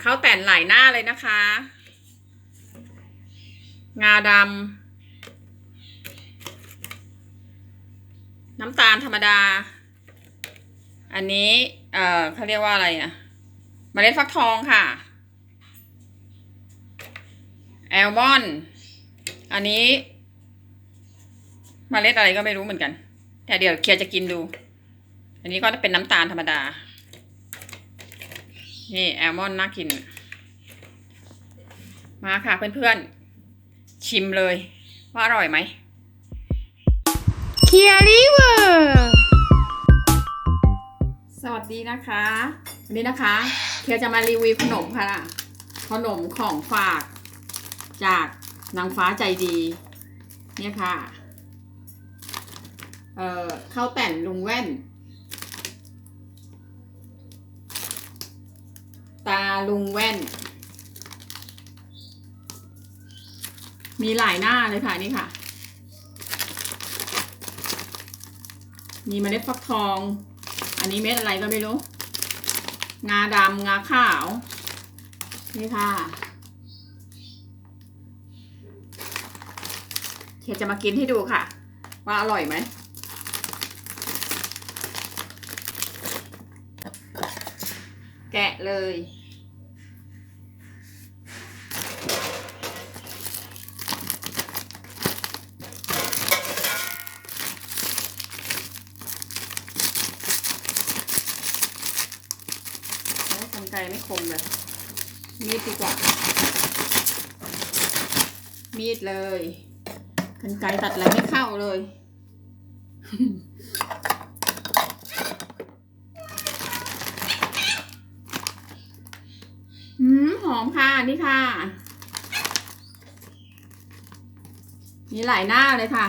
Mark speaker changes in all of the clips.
Speaker 1: เข้าแต่นหลายหน้าเลยนะคะ งาดำน้ำตาลธรรมดา อันนี้ เอ่อเขาเรียกว่าอะไรอะมเมล็ดฟักทองค่ะ แอลมอนอันนี้มเมล็ดอะไรก็ไม่รู้เหมือนกัน แต่เดี๋ยวเคียร์จะกินดู อันนี้ก็จะเป็นน้ำตาลธรรมดา นี่แอลมอนด์น่ากิน มาค่ะเพื่อนๆ ชิมเลย ว่าอร่อยไหม
Speaker 2: เคียริเวอร์
Speaker 1: สวัสดีนะคะวันนี้นะคะ เคียร์จะมารีวิวขนมค่ะ ขนมของฝากจากนางฟ้าใจดี เนี่ยค่ะ เอ่อข้าวแต่นลุงแว่น ตา ลุงแว่น มีหลายหน้าเลยค่ะนี่ค่ะ มีเมล็ดฟักทอง อันนี้เม็ดอะไรก็ไม่รู้ งาดำงาขาว นี่ค่ะเคจะมากินให้ดูค่ะ ว่าอร่อยไหมแกะเลย ใช้ไม่คมเลย มีดดีกว่า มีดเลยกรรไกตัดอะไรไม่เข้าเลย อืมหอมค่ะ นี่ค่ะ มีหลายหน้าเลยค่ะ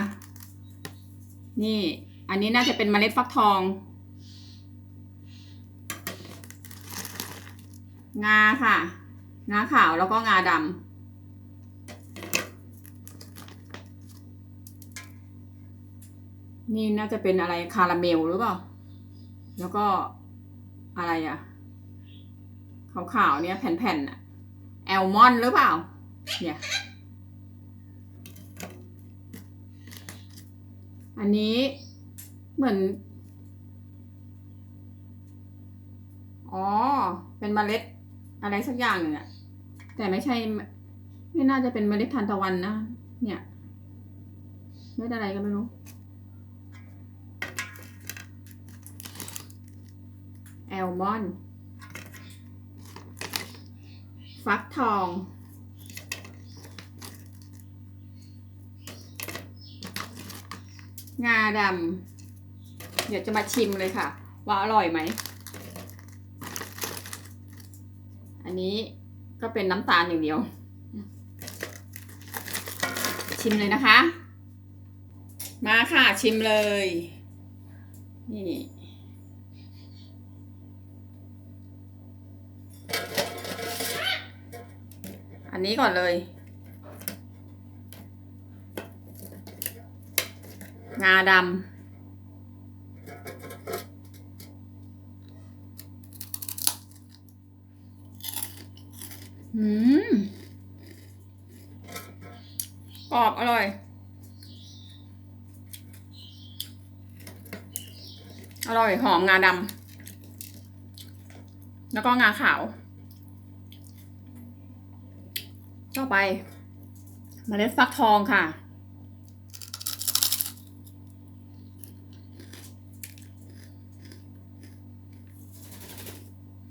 Speaker 1: นี่ อันนี้น่าจะเป็นเมล็ดฟักทอง งาค่ะ งาขาวแล้วก็งาดำนี่น่าจะเป็นอะไรคาราเมลหรือเปล่า แล้วก็อะไรอะขาวๆเนี่ยแผ่นๆอะแอลมอนหรือเปล่า เนี่ย อันนี้เหมือน อ๋อ เป็นเมล็ด อะไรสักอย่างหนึ่งอะแต่ไม่ใช่ไม่น่าจะเป็นเมล็ดทานตะวันนะเนี่ยเม็ดอะไรก็ไม่รู้ แอลมอนฟักทอง งาดำเดี๋ยวจะมาชิมเลยค่ะ ว่าอร่อยไหม อันนี้ก็เป็นน้ำตาลอย่างเดียว ชิมเลยนะคะ มาค่ะชิมเลย นี่ อันนี้ก่อนเลย งาดำ อืม กรอบอร่อย อร่อยหอมงาดำแล้วก็งาขาว ต่อไปเมล็ดฟักทองค่ะ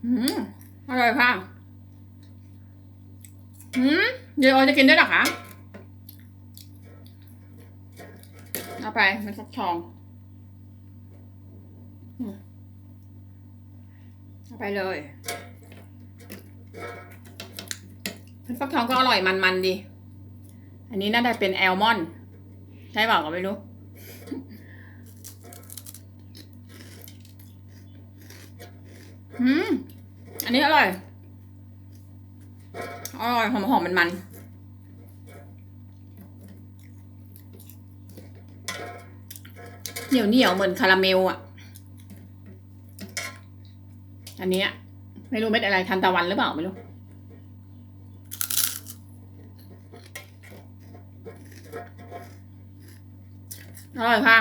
Speaker 1: อืม อร่อยค่ะ อืม เดี๋ยวออยจะกินด้วยหรอคะ เอา ไปมันฟักทองเอาไปเลยมันฟักทองก็อร่อยมันๆดี อันนี้น่าจะเป็นแอลมอนด์ใช่เปล่าก็ไม่รู้อืม อันนี้อร่อย อร่อยหอมหอมมันมั เหนียวเหนียวเหมือนคาราเมลอะ อันนี้ไม่รู้เม็ดอะไรทานตะวันหรือเปล่าไม่รู้ อร่อยค่ะ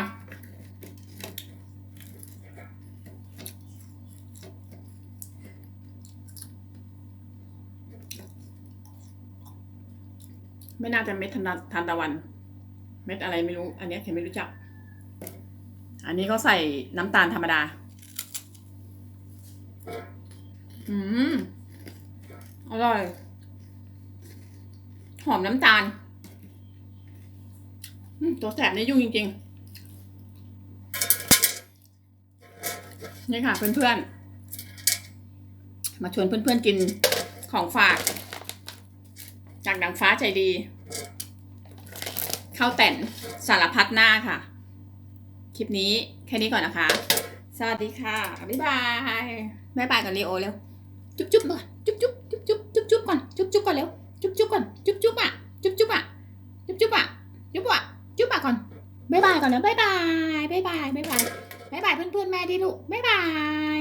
Speaker 1: ไม่น่าจะเม็ดทานตะวัน เม็ดอะไรไม่รู้ อันนี้เคไม่รู้จัก อันนี้เขาใส่น้ำตาลธรรมดา อืม อร่อย หอมน้ำตาล ตัวแสบนี่ยุ่งจริง ๆ นี่ค่ะเพื่อน ๆ มาชวนเพื่อน ๆ กินของฝาก จากดังฟ้าใจดีข้าวแต่นสารพัดหน้าค่ะ คลิปนี้แค่นี้ก่อนนะคะ สวัสดีค่ะ บ๊ายบายบ๊ายบายกับลีโอเร็ว จุ๊บจุ๊บก่อน จุ๊บจุ๊บจุ๊บจุ๊บจุ๊บจุ๊บก่อน จุ๊บจุ๊บก่อนเร็ว จุ๊บจุ๊บก่อน จุ๊บจุ๊บอะ จุ๊บจุ๊บอะ จุ๊บจุ๊บอะ จุ๊บอะ จุ๊บอะก่อนบ๊ายบายก่อนเร็วบ๊ายบายบ๊ายบายบ๊ายบายบ๊ายบายเพื่อนๆแม่ดิลูกบ๊ายบาย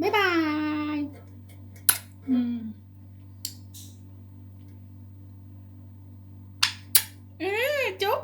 Speaker 1: บ๊ายบายอืมจุ๊บ